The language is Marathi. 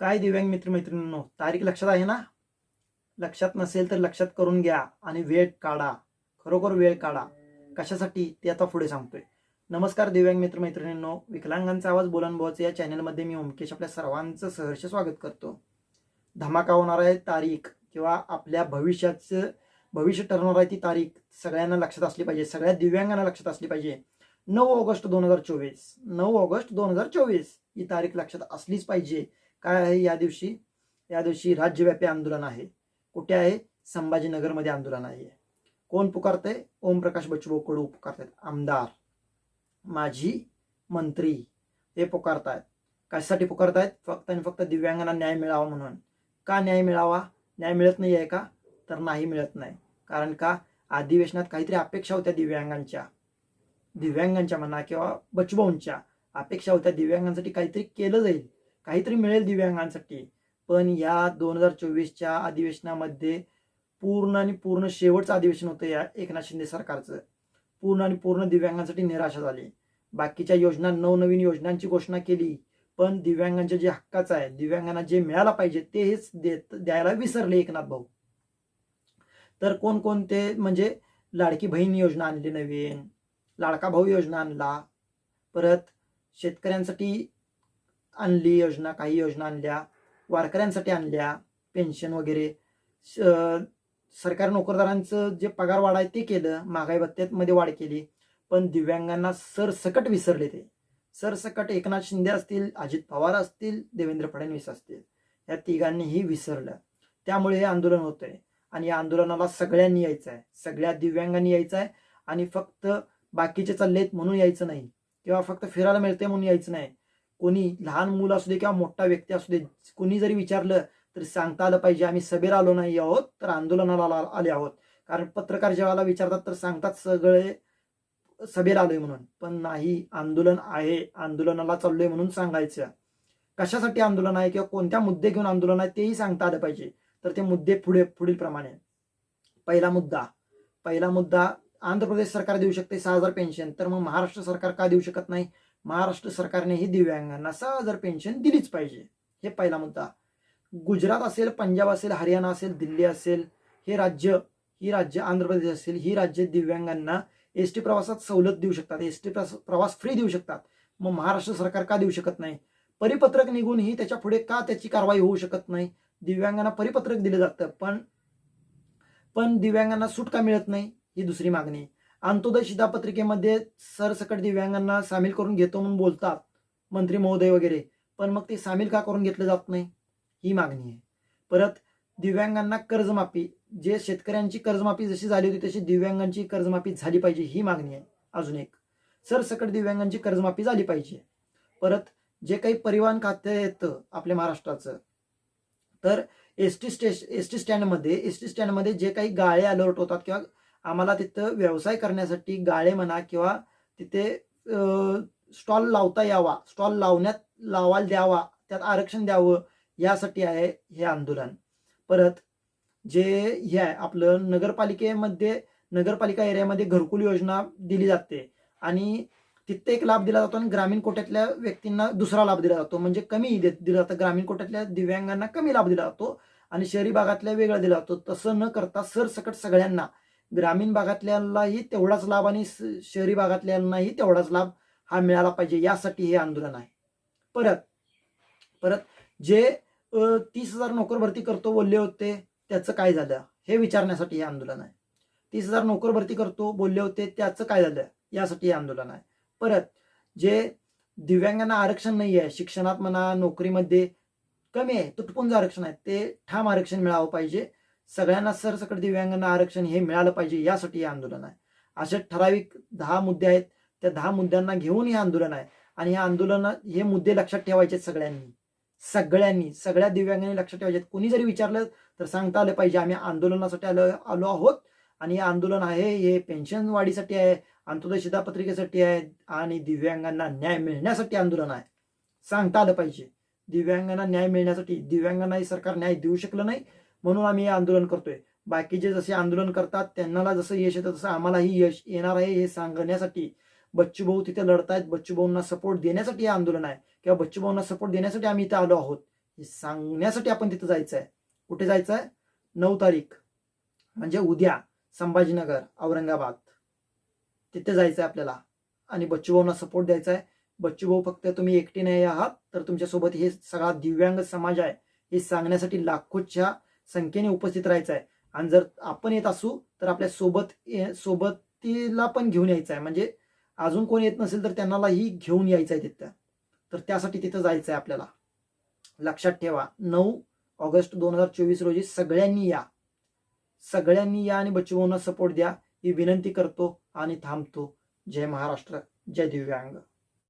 काय दिव्यांग मित्रमैत्रिणींनो? तारीख लक्षात आहे ना? लक्षात नसेल तर लक्षात करून घ्या आणि वेळ काढा. खरोखर वेळ काढा. कशासाठी? ते आता पुढे सांगतोय. नमस्कार दिव्यांग मित्रमैत्रिणींनो. विकलांगांचा आवाज बोलनभावाचं या चॅनलमध्ये मी ओमकेश आपल्या सर्वांचं सहर्ष स्वागत करतो धमाका होणार आहे तारीख किंवा आपल्या भविष्याचं भविष्य ठरणार आहे ती तारीख सगळ्यांना लक्षात असली पाहिजे सगळ्या दिव्यांगांना लक्षात असली पाहिजे नऊ ऑगस्ट दोन हजार चोवीस नऊ ऑगस्ट दोन हजार चोवीस ही तारीख लक्षात असलीच पाहिजे काय आहे या दिवशी? या दिवशी राज्यव्यापी आंदोलन आहे. कुठे आहे? संभाजीनगरमध्ये आंदोलन आहे. कोण पुकारते ओमप्रकाश बच्चूभाऊ कडू पुकारतात. आमदार. माजी मंत्री. हे पुकारतायत. कशासाठी पुकारतायत? फक्त आणि फक्त दिव्यांगांना न्याय मिळावा म्हणून. का न्याय मिळावा? न्याय मिळत नाही आहे का? तर नाही मिळत नाही. कारण का? अधिवेशनात काहीतरी अपेक्षा होत्या दिव्यांगांच्या. दिव्यांगांच्या म्हणा किंवा बचभाऊंच्या अपेक्षा होत्या दिव्यांगांसाठी काहीतरी केलं जाईल. काहीतरी मिळेल दिव्यांगांसाठी. पण या दोन हजार चोवीसच्या अधिवेशनामध्ये पूर्ण आणि पूर्ण शेवटचं अधिवेशन होतं या एकनाथ शिंदे सरकारचं. पूर्ण आणि पूर्ण दिव्यांगांसाठी निराशा झाली. बाकीच्या योजना नवनवीन योजनांची घोषणा केली. पण दिव्यांगांच्या जे हक्काचं आहे दिव्यांगांना जे मिळायला पाहिजे ते हेच देत द्यायला विसरले एकनाथ भाऊ. तर कोणकोणते म्हणजे लाडकी बहीण योजना आणली नवीन लाडका भाऊ योजना आणला परत शेतकऱ्यांसाठी आणली योजना काही योजना आणल्या वारकऱ्यांसाठी आणल्या पेन्शन वगैरे. सरकारी नोकरदारांचं जे पगार वाढ आहे ते केलं महागाई भत्त्यामध्ये वाढ केली. पण दिव्यांगांना सरसकट विसरले ते. सरसकट एकनाथ शिंदे असतील अजित पवार असतील देवेंद्र फडणवीस असतील या तिघांनीही विसरलं. त्यामुळे हे आंदोलन होतंय. आणि या आंदोलनाला सगळ्यांनी यायचं आहे. सगळ्या दिव्यांगांनी यायचं आहे. आणि फक्त बाकीचे चाललेत म्हणून यायचं नाही. किंवा फक्त फिरायला मिळते म्हणून यायचं नाही. कोणी लहान मुलं असू दे किंवा मोठा व्यक्ती असू दे कोणी जरी विचारलं तरी सांगता आलं पाहिजे आम्ही सभेला आलो नाही आहोत तर आंदोलनाला आले आहोत. कारण पत्रकार जेव्हा विचारतात तर सांगतात सगळे सभेला आलोय म्हणून. पण नाही आंदोलन आहे आंदोलनाला चाललोय म्हणून सांगायचं. कशासाठी आंदोलन आहे किंवा कोणत्या मुद्दे घेऊन आंदोलन आहे तेही सांगता आलं पाहिजे. तर ते मुद्दे पुढे पुढील प्रमाणे. पहिला मुद्दा पहिला मुद्दा आंध्र प्रदेश सरकार देऊ शकते सहा हजार पेन्शन तर मग महाराष्ट्र सरकार का देऊ शकत नाही? महाराष्ट्र सरकारनेही दिव्यांगांना सहा हजार पेन्शन दिलीच पाहिजे. हे पहिला मुद्दा. गुजरात असेल पंजाब असेल हरियाणा असेल दिल्ली असेल हे राज्य ही राज्य आंध्र प्रदेश असेल ही राज्य दिव्यांगांना एस टी प्रवासात सवलत देऊ शकतात. एस टी प्रवास फ्री देऊ शकतात. मग महाराष्ट्र सरकार का देऊ शकत नाही? परिपत्रक निघूनही त्याच्या पुढे का त्याची कारवाई होऊ शकत नाही? दिव्यांगांना परिपत्रक दिलं जातं पण पण दिव्यांगांना सूट का मिळत नाही ही दुसरी मागणी. अंत्योदय शिधापत्रिकेमध्ये सरसकट दिव्यांगांना सामील करून घेतो म्हणून बोलतात मंत्री महोदय वगैरे. पण मग ते सामील का करून घेतलं जात नाही? ही मागणी आहे. परत दिव्यांगांना कर्जमाफी जे शेतकऱ्यांची कर्जमाफी जशी झाली होती तशी दिव्यांगांची कर्जमाफी झाली पाहिजे ही मागणी आहे. अजून एक सरसकट दिव्यांगांची कर्जमाफी झाली पाहिजे. परत जे काही परिवहन खाते येतं आपल्या महाराष्ट्राचं तर S T station S T स्टँडमध्ये S T स्टँडमध्ये जे काही गाळे अलर्ट होतात किंवा आम्हाला तिथं व्यवसाय करण्यासाठी गाळे म्हणा किंवा तिथे स्टॉल लावता यावा स्टॉल लावण्यात लावायला द्यावा त्यात आरक्षण द्यावं यासाठी आहे हे आंदोलन. परत जे हे आहे आपलं नगरपालिकेमध्ये नगरपालिका एरियामध्ये घरकुल योजना दिली जाते आणि तिथे एक लाभ दिला जातो आणि ग्रामीण कोट्यातल्या व्यक्तींना दुसरा लाभ दिला जातो. म्हणजे कमी दिला जातं. ग्रामीण कोट्यातल्या दिव्यांगांना कमी लाभ दिला जातो आणि शहरी भागातल्या वेगळा दिला जातो. तसं न करता सरसकट सगळ्यांना ग्रामीण भागातल्यालाही तेवढाच लाभ आणि शहरी भागातल्यांनाही तेवढाच लाभ हा मिळाला पाहिजे यासाठी हे आंदोलन आहे. परत परत जे तीस हजार नोकर भरती करतो बोलले होते त्याचं काय झालं? हे विचारण्यासाठी हे आंदोलन आहे. तीस हजार नोकर भरती करतो बोलले होते त्याचं काय झालं? यासाठी हे आंदोलन आहे. परत जे दिव्यांगांना आरक्षण नाही आहे शिक्षणात म्हणा नोकरीमध्ये कमी आहे तुटपुंज आरक्षण आहे ते ठाम आरक्षण मिळावं पाहिजे. सगळ्यांना सरसकट दिव्यांगांना आरक्षण हे मिळालं पाहिजे यासाठी हे आंदोलन आहे. असे ठराविक दहा मुद्दे आहेत. त्या दहा मुद्द्यांना घेऊन हे आंदोलन आहे. आणि हे आंदोलन हे मुद्दे लक्षात ठेवायचे सगळ्यांनी. सगळ्यांनी सगळ्या दिव्यांगांनी लक्षात ठेवायचे कोणी जरी विचारलं तर सांगता आलं पाहिजे. आम्ही आंदोलनासाठी आलो आलो आहोत. आणि हे आंदोलन आहे हे पेन्शन वाढीसाठी आहे अंत्योदय शिधापत्रिकेसाठी आहे आणि दिव्यांगांना न्याय मिळण्यासाठी आंदोलन आहे. सांगता आलं पाहिजे. दिव्यांगांना न्याय मिळण्यासाठी दिव्यांगांनाही सरकार न्याय देऊ शकलं नाही. म्हणून आम्ही हे आंदोलन करतोय. बाकीचे जसे आंदोलन करतात त्यांना जसं यश येतं तसं आम्हालाही यश येणार आहे हे सांगण्यासाठी. बच्चूभाऊ तिथे लढतायत. बच्चूभाऊंना सपोर्ट देण्यासाठी हे आंदोलन आहे. किंवा बच्चूभाऊंना सपोर्ट देण्यासाठी आम्ही इथे आलो आहोत. हे सांगण्यासाठी आपण तिथं जायचं आहे कुठे जायचं आहे नऊ तारीख. म्हणजे उद्या संभाजीनगर औरंगाबाद. तिथे जायचं आहे आपल्याला. आणि बच्चूभाऊंना सपोर्ट द्यायचा आहे बच्चूभाऊ फक्त तुम्ही एकटे नाही आहात तर तुमच्यासोबत हे सगळा दिव्यांग समाज आहे. हे सांगण्यासाठी लाखोच्या संख्येने उपस्थित राहायचं आहे आणि जर आपण येत असू तर आपल्यासोबत सोबतीला पण घेऊन यायचं आहे म्हणजे अजून कोण येत नसेल तर त्यांनाही घेऊन यायचं आहे तिथं. तर त्यासाठी तिथं जायचं आहे आपल्याला. लक्षात ठेवा. नऊ ऑगस्ट दोन हजार चोवीस रोजी सगळ्यांनी या. सगळ्यांनी या आणि बच्चूभाऊंना सपोर्ट द्या. ही विनंती करतो आणि थांबतो. जय महाराष्ट्र. जय दिव्यांग.